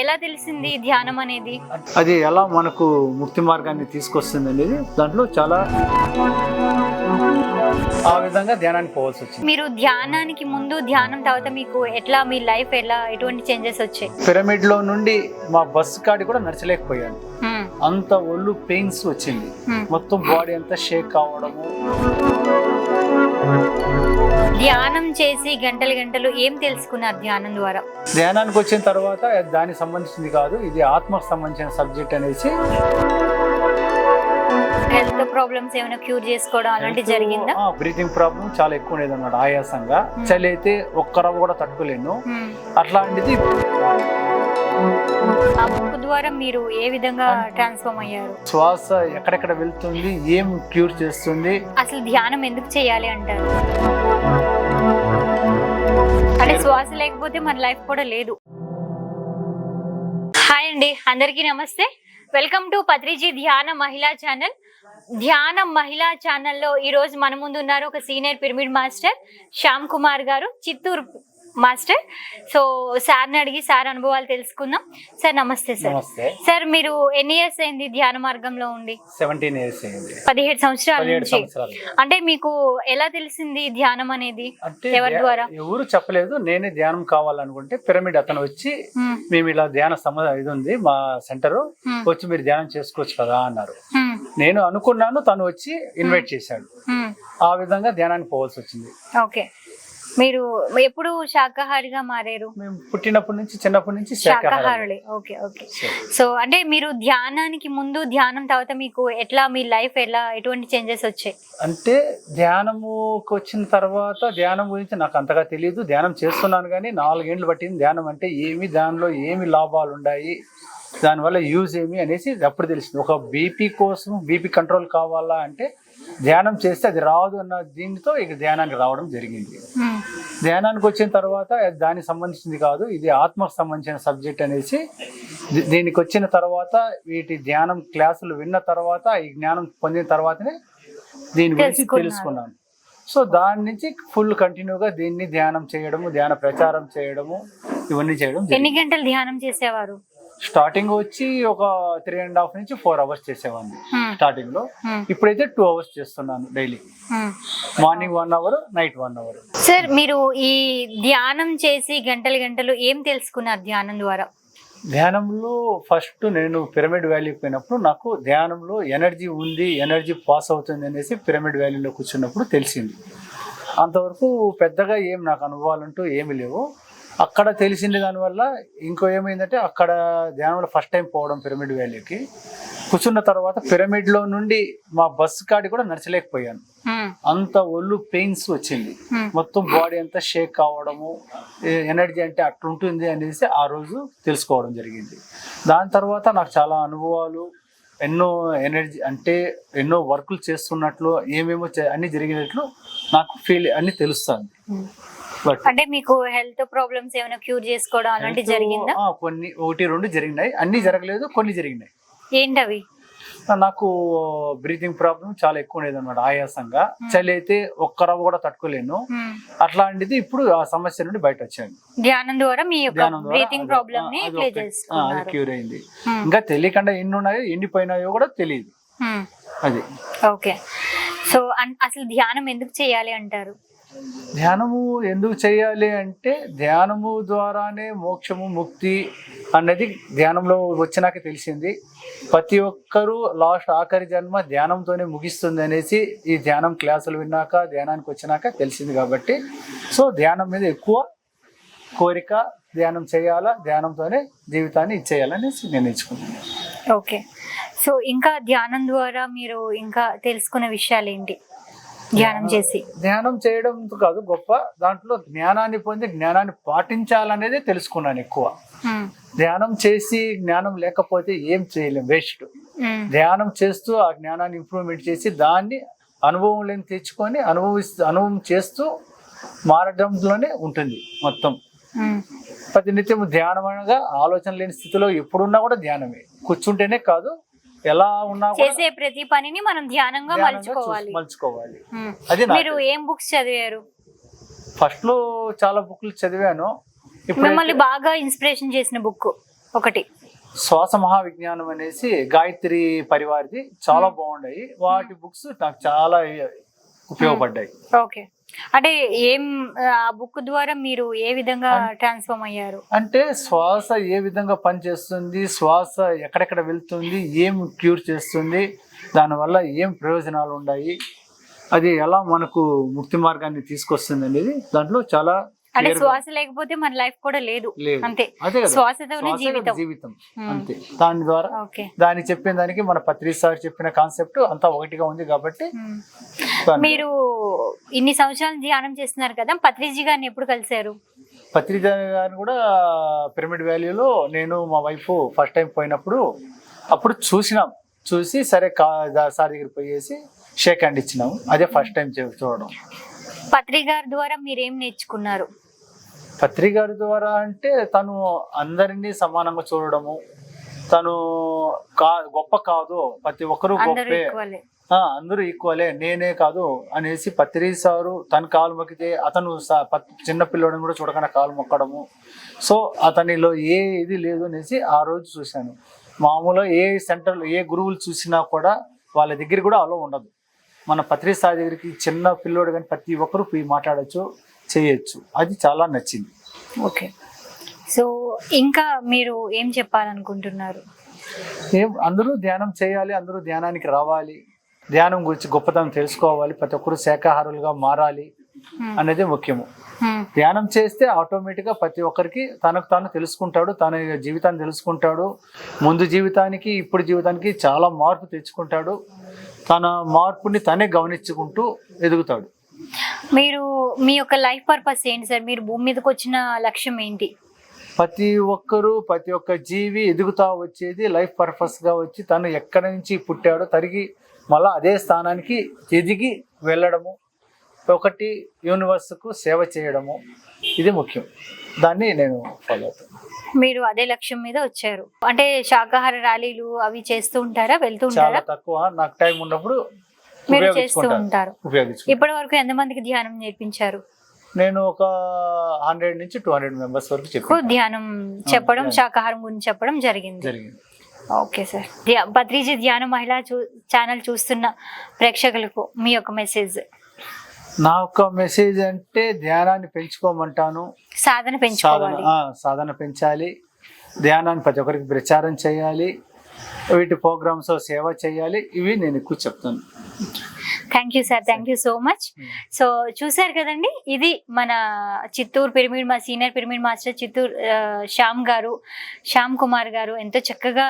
ఎలా తెలిసింది ధ్యానం అనేది? అది ఎలా మనకు ముక్తి మార్గాన్ని తీసుకొస్తుంది అనేది దాంట్లో చాలా ఆ విధంగా ధ్యానానికి పోవాల్సి వచ్చింది. మీరు ధ్యానానికి ముందు ధ్యానం తర్వాత మీకు ఎట్లా మీ లైఫ్ ఎలా ఎటువంటి చేంజెస్ వచ్చాయి? పిరమిడ్లో నుండి మా బస్సు కాడి కూడా నడచలేకపోయాను. అంత ఒళ్ళు పెయిన్స్ వచ్చింది. మొత్తం బాడీ అంతా షేక్ కావడము. ధ్యానం చేసి గంటలు గంటలు ఏం తెలుసుకున్నారు ధ్యానం ద్వారా? ధ్యానానికి వచ్చిన తర్వాత దానికి సంబంధించింది కాదు ఇది ఆత్మకు సంబంధించిన సబ్జెక్ట్ అనేసి. హెల్త్ ప్రాబ్లమ్స్ ఏమైనా క్యూర్ చేసుకోవడం అలాంటి జరిగిందా? బ్రీతింగ్ ప్రాబ్లం చాలా ఎక్కువ ఉండేది అనమాట ఆయాసంగా. చలి అయితే ఒక్క రవ్వ కూడా తట్టుకోలేను. అట్లాంటిది ఆ బుక్ ద్వారా మీరు ఏ విధంగా ట్రాన్స్ఫార్మ్ అయ్యారు? శ్వాస ఎక్కడెక్కడ వెళ్తుంది ఏం క్యూర్ చేస్తుంది? అసలు ధ్యానం ఎందుకు చేయాలి అంటారు? అంటే శ్వాస లేకపోతే మన లైఫ్ కూడా లేదు. హాయ్ అండి అందరికీ నమస్తే. వెల్కమ్ టు పత్రిజీ ధ్యాన మహిళా ఛానల్. ధ్యాన మహిళా ఛానల్లో ఈ రోజు మన ముందు ఉన్నారు ఒక senior pyramid master Shyam Kumar గారు. చిత్తూరు మాస్టర్. సో సార్ని అడిగి సార్ అనుభవాలు తెలుసుకుందాం. సార్ నమస్తే సార్. నమస్తే. సార్ మీరు ఎన్ని ఇయర్స్ అయింది ధ్యాన మార్గంలో ఉండి? సెవెంటీన్ ఇయర్స్ అయింది. పదిహేడు సంవత్సరాల నుంచి. అంటే మీకు ఎలా తెలిసింది ధ్యానం అనేది? ఎవరి ద్వారా? ఎవరు చెప్పలేదు. నేనే ధ్యానం కావాలనుకుంటే పిరమిడ్ అతను వచ్చి మేము ఇలా ధ్యాన సమ ఇది ఉంది మా సెంటర్. వచ్చి మీరు ధ్యానం చేసుకోవచ్చు కదా అన్నారు. నేను అనుకున్నాను తను వచ్చి ఇన్వైట్ చేశాడు. ఆ విధంగా ధ్యానానికి పోవాల్సి వచ్చింది. ఓకే. మీరు ఎప్పుడు శాకాహారిగా మారారు? మేము పుట్టినప్పటి నుంచి చిన్నప్పటి నుంచి శాకాహారం శాకాహారులే. Okay okay. సో అంటే మీరు ధ్యానానికి ముందు ధ్యానం తర్వాత మీకు ఎట్లా మీ లైఫ్ ఎలా ఎటువంటి చేంజెస్ వచ్చాయి? అంటే ధ్యానముకి వచ్చిన తర్వాత ధ్యానం గురించి నాకు అంతగా తెలియదు ధ్యానం చేస్తున్నాను కానీ నాలుగేండ్లు పట్టింది. ధ్యానం అంటే ఏమి దానిలో ఏమి లాభాలు ఉన్నాయి దానివల్ల యూజ్ ఏమి అనేసి అప్పుడు తెలిసింది. ఒక బీపీ కోసం బీపీ కంట్రోల్ కావాలా అంటే ధ్యానం చేస్తే అది రాదు అన్న దీనితో ఇక ధ్యానానికి రావడం జరిగింది. ధ్యానానికి వచ్చిన తర్వాత దానికి సంబంధించింది కాదు ఇది ఆత్మకు సంబంధించిన సబ్జెక్ట్ అనేసి దీనికి వచ్చిన తర్వాత వీటి ధ్యానం క్లాసులు విన్న తర్వాత ఈ జ్ఞానం పొందిన తర్వాతనే దీని గురించి. తెలుసుకున్నాను సో దాని నుంచి ఫుల్ కంటిన్యూగా దీన్ని ధ్యానం చేయడము ధ్యాన ప్రచారం చేయడము ఇవన్నీ చేయడం ఎన్ని. గంటలు ధ్యానం చేసేవారు స్టార్టింగ్ వచ్చి ఒక త్రీ అండ్ హాఫ్ నుంచి ఫోర్ అవర్స్ చేసేవాడిని. హ్మ్, స్టార్టింగ్లో హ్మ్, ఇప్పుడైతే టూ అవర్స్ చేస్తున్నాను daily. Morning one hour night one hour sir మీరు ఈ ధ్యానం చేసి గంటలు గంటలు ఏం తెలుసుకున్నారు ధ్యానం ద్వారా? ధ్యానంలో ఫస్ట్ నేను పిరమిడ్ వ్యాలీకి పోయినప్పుడు నాకు ధ్యానంలో ఎనర్జీ ఉంది ఎనర్జీ పాస్ అవుతుంది అనేసి పిరమిడ్ వ్యాలీలో కూర్చున్నప్పుడు తెలిసింది. అంతవరకు పెద్దగా ఏం నాకు అనుభవాలు అంటూ ఏమి లేవు. అక్కడ తెలిసింది దానివల్ల ఇంకో ఏమైందంటే అక్కడ ధ్యానంలో ఫస్ట్ టైం పోవడం పిరమిడ్ వ్యాలీకి కూర్చున్న తర్వాత పిరమిడ్లో నుండి మా బస్సు కాడి కూడా నడచలేకపోయాను. అంత ఒళ్ళు పెయిన్స్ వచ్చింది. మొత్తం బాడీ అంతా షేక్ కావడము ఎనర్జీ అంటే అట్లుంటుంది అనేసి ఆ రోజు తెలుసుకోవడం జరిగింది. దాని తర్వాత నాకు చాలా అనుభవాలు ఎన్నో ఎనర్జీ అంటే ఎన్నో వర్కులు చేస్తున్నట్లు ఏమేమో అన్ని జరిగినట్లు నాకు ఫీల్ అన్ని తెలుస్తుంది. అంటే మీకు హెల్త్ ప్రాబ్లమ్స్ ఏమైనా క్యూర్ చేసుకోవడం అలాంటి జరిగిందా? కొన్ని ఒకటి రెండు జరిగినాయి. అన్ని జరగలేదు కొన్ని జరిగినాయి. ఏంటవి? నాకు బ్రీతింగ్ ప్రాబ్లం చాలా ఎక్కువ ఉండేది అనమాట ఆయాసంగా చలి అయితే ఒక్క రవ్వ కూడా తట్టుకోలేను. హ్మ్. అట్లాంటిది ఇప్పుడు ఆ సమస్య నుండి బయట వచ్చాను ధ్యానం ద్వారా మీ బ్రీతింగ్ చేసుకున్నారు. క్యూర్ అయింది. హ్మ్. ఇంకా తెలియకుండా ఎన్ని ఉన్నాయో ఎండిపోయినాయో కూడా తెలియదు. అది. ఓకే సో అసలు ధ్యానం ఎందుకు చేయాలి అంటారు? ధ్యానము ఎందుకు చేయాలి అంటే ధ్యానము ద్వారానే మోక్షము ముక్తి అన్నది ధ్యానంలో వచ్చినాక తెలిసింది. ప్రతి ఒక్కరూ లాస్ట్ ఆఖరి జన్మ ధ్యానంతోనే ముగిస్తుంది అనేసి ఈ ధ్యానం క్లాసులు విన్నాక ధ్యానానికి వచ్చినాక తెలిసింది కాబట్టి. సో ధ్యానం మీద ఎక్కువ కోరిక ధ్యానం చేయాలా ధ్యానంతోనే జీవితాన్ని ఇచ్చేయాలనేసి నిర్ణయించుకున్నాను ఓకే. సో ఇంకా ధ్యానం ద్వారా మీరు ఇంకా తెలుసుకున్న విషయాలు ఏంటి ధ్యానం చేసి ధ్యానం చేయడం కాదు గొప్ప దాంట్లో జ్ఞానాన్ని పొంది జ్ఞానాన్ని పాటించాలనేదే తెలుసుకున్నాను ఎక్కువ. ధ్యానం చేసి జ్ఞానం లేకపోతే ఏం చేయలేం వేస్ట్. ధ్యానం చేస్తూ ఆ జ్ఞానాన్ని ఇంప్రూవ్మెంట్ చేసి దాన్ని అనుభవంలోకి తెచ్చుకొని అనుభవిస్తూ అనుభవం చేస్తూ మారడంలోనే ఉంటుంది మొత్తం. ప్రతినిత్యం ధ్యానం అనగా ఆలోచన లేని స్థితిలో ఎప్పుడున్నా కూడా ధ్యానమే కూర్చుంటేనే కాదు ఎలా ఉన్నా చేసే ప్రతి పనిని మనం ధ్యానంగా మలుచుకోవాలి. మలుచుకోవాలి. అది మీరు ఏం బుక్స్ చదివారు? ఫస్ట్లో చాలా బుక్లు చదివాను. ఇప్పుడు మిమ్మల్ని బాగా ఇన్స్పిరేషన్ చేసిన బుక్ ఒకటి. శ్వాస మహావిజ్ఞానం అనేసి గాయత్రి పరివారిది చాలా బాగున్నాయి వాటి బుక్స్ నాకు చాలా ఉపయోగపడ్డాయి. ఓకే. అంటే ఏం ఆ బుక్ ద్వారా మీరు ఏ విధంగా ట్రాన్స్ఫార్మ్ అయ్యారు? అంటే శ్వాస ఏ విధంగా పనిచేస్తుంది శ్వాస ఎక్కడెక్కడ వెళ్తుంది ఏం క్యూర్ చేస్తుంది దానివల్ల ఏం ప్రయోజనాలు ఉన్నాయి అది ఎలా మనకు ముక్తి మార్గాన్ని తీసుకొస్తుంది అనేది దాంట్లో చాలా అంటే శ్వాస లేకపోతే మన లైఫ్ కూడా లేదు. అంతే. శ్వాసతోనే శ్వాసే జీవితం. జీవితం. అంతే. దాని ద్వారా దాన్ని చెప్పిన దానికి మన పత్రి సార్ చెప్పిన కాన్సెప్ట్ అంతా ఒకటిగా ఉంది కాబట్టి మీరు ఇన్ని సంవత్సరాలు ధ్యానం చేస్తున్నారు కదా పత్రిజీ గారిని ఎప్పుడు కలిశారు? పత్రిజ గారిని కూడా పిరమిడ్ వ్యాలీలో నేను మా వైఫ్ ఫస్ట్ టైం పోయినప్పుడు అప్పుడు చూసినాం. చూసి సరే సార్ దగ్గర పోయేసి షేక్ హ్యాండ్ ఇచ్చినాము అదే ఫస్ట్ టైం చూడడం. పత్రి గారి ద్వారా మీరు నేర్చుకున్నారు? పత్రి గారి ద్వారా అంటే తను అందరినీ సమానంగా చూడడము. తను కా గొప్ప కాదు. ప్రతి ఒక్కరూ గొప్పే. అందరూ ఈక్వలే నేనే కాదు అనేసి పత్రి సారు తన కాలు మొక్కితే అతను చిన్న పిల్లోడిని కూడా చూడకుండా కాలు మొక్కడము. సో అతనిలో ఏ ఇది లేదు అనేసి ఆ రోజు చూశాను. మామూలుగా ఏ సెంటర్లో ఏ గురువులు చూసినా కూడా వాళ్ళ దగ్గర కూడా అలో ఉండదు. మన పత్రి సార్ దగ్గరికి చిన్న పిల్లోడు కానీ ప్రతి ఒక్కరు పోయి మాట్లాడచ్చు చేయొచ్చు. అది చాలా నచ్చింది. ఓకే. సో ఇంకా మీరు ఏం చెప్పాలనుకుంటున్నారు? ఏం అందరూ ధ్యానం చేయాలి అందరూ ధ్యానానికి రావాలి. ధ్యానం గురించి గొప్పతనం తెలుసుకోవాలి ప్రతి ఒక్కరు శాకాహారులుగా మారాలి. అనేది ముఖ్యము. ధ్యానం చేస్తే ఆటోమేటిక్గా ప్రతి ఒక్కరికి తనకు తాను తెలుసుకుంటాడు తన జీవితాన్ని తెలుసుకుంటాడు. ముందు జీవితానికి ఇప్పుడు జీవితానికి చాలా మార్పు తెచ్చుకుంటాడు. తన మార్పుని తనే గమనించుకుంటూ ఎదుగుతాడు. మీరు మీ యొక్క లైఫ్ పర్పస్ ఏంటి సార్? మీరు భూమి మీదకి వచ్చిన లక్ష్యం ఏంటి? ప్రతి ఒక్కరూ ప్రతి ఒక్క జీవి ఎదుగుతా వచ్చేది లైఫ్ పర్పస్గా వచ్చి తను ఎక్కడి నుంచి పుట్టాడో తరిగి మళ్ళీ అదే స్థానానికి ఎదిగి వెళ్ళడము. ఒకటి యూనివర్స్కు సేవ చేయడము. ఇది ముఖ్యం. దాన్ని నేను ఫాలో అవుతాను. మీరు అదే లక్ష్యం మీద వచ్చారు. అంటే శాకాహార ర్యాలీలు అవి చేస్తూ ఉంటారా? వెళ్తూ ఉంటారా? తక్కువ. నాకు టైం ఉన్నప్పుడు మీరు చేస్తూ ఉంటారు. ఇప్పటి వరకు ఎంతమందికి ధ్యానం నేర్పించారు? నేను ఒక హండ్రెడ్ నుంచి టూ హండ్రెడ్ మెంబర్స్ వరకు ధ్యానం చెప్పడం. శాకాహారం గురించి చెప్పడం జరిగింది. జరిగింది. ఓకే సార్ బద్రీజీ ధ్యాన మహిళా చూ ఛానల్ చూస్తున్న ప్రేక్షకులకు మీ యొక్క మెసేజ్ నా యొక్క మెసేజ్ అంటే ధ్యానాన్ని పెంచుకోమంటాను. సాధన సాధన పెంచుకోవాలి ఆ, సాధన పెంచాలి. ధ్యానాన్ని ప్రతి ఒక్కరికి ప్రచారం చేయాలి. వీటి ప్రోగ్రామ్స్ సేవ చేయాలి. ఇవి నేను ఎక్కువ చెప్తాను. Thank you sir thank you so much so చూసారు కదండి? ఇది మన చిత్తూరు పిరమిడ్ మా senior pyramid master Chittoor Shyam గారు శ్యామ్ కుమార్ గారు ఎంతో చక్కగా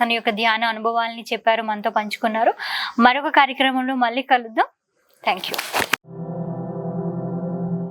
తన యొక్క ధ్యాన అనుభవాల్ని చెప్పారు మనతో పంచుకున్నారు. మరొక కార్యక్రమంలో మళ్ళీ కలుద్దాం. Thank you